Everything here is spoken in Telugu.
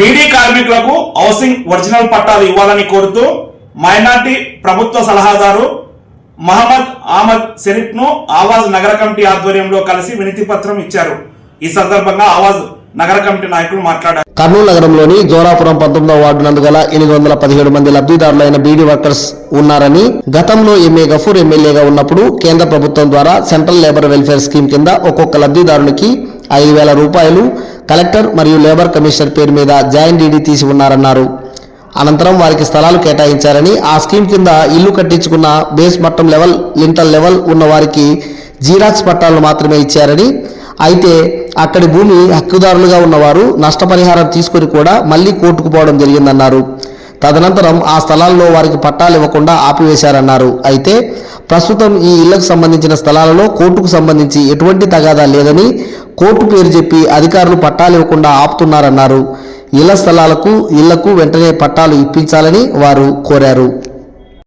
బీడీ కార్మికులకు హౌసింగ్ ఒరిజినల్ పట్టాలు ఇవ్వాలని కోరుతూ మైనార్టీ ప్రభుత్వ సలహాదారు మహమ్మద్ అహ్మద్ షరీఫ్ను ఆవాజ్ నగర కమిటీ ఆధ్వర్యంలో కలిసి వినతి పత్రం ఇచ్చారు. ఈ సందర్భంగా ఆవాజ్ నగర కమిటీ నాయకులు మాట్లాడారు. కర్నూలు నగరంలోని జోరాపురం పంతొమ్మిదవ వార్డు నందు గల ఎనిమిది వందల పదిహేడు మంది లబ్ధిదారులైన బీడీ వర్కర్స్ ఉన్నారని గతంలో ఎంఏ గఫూర్ ఎమ్మెల్యేగా ఉన్నప్పుడు కేంద్ర ప్రభుత్వం ద్వారా సెంట్రల్ లేబర్ వెల్ఫేర్ స్కీమ్ కింద ఒక్కొక్క లబ్ధిదారునికి ఐదు వేల రూపాయలు కలెక్టర్ మరియు లేబర్ కమిషనర్ పేరు మీద జాయింట్ డీడీ తీసి ఉన్నారన్నారు. అనంతరం వారికి స్థలాలు కేటాయించారని ఆ స్కీమ్ కింద ఇల్లు కట్టించుకున్న బేస్ మట్టం లెవెల్ లింటల్ లెవెల్ ఉన్న వారికి జీరాక్స్ పట్టాలను మాత్రమే ఇచ్చారని అయితే అక్కడి భూమి హక్కుదారులుగా ఉన్నవారు నష్టపరిహారం తీసుకొని కూడా మళ్ళీ కోర్టుకు పోవడం జరిగిందన్నారు. తదనంతరం ఆ స్థలాల్లో వారికి పట్టాలు ఇవ్వకుండా ఆపివేశారన్నారు. అయితే ప్రస్తుతం ఈ ఇళ్ళకు సంబంధించిన స్థలాలలో కోర్టుకు సంబంధించి ఎటువంటి తగాదా లేదని కోర్టు పేరు చెప్పి అధికారులు పట్టాలు ఇవ్వకుండా ఆపుతున్నారన్నారు. ఇళ్ళ స్థలాలకు ఇళ్ళకు వెంటనే పట్టాలు ఇప్పించాలని వారు కోరారు.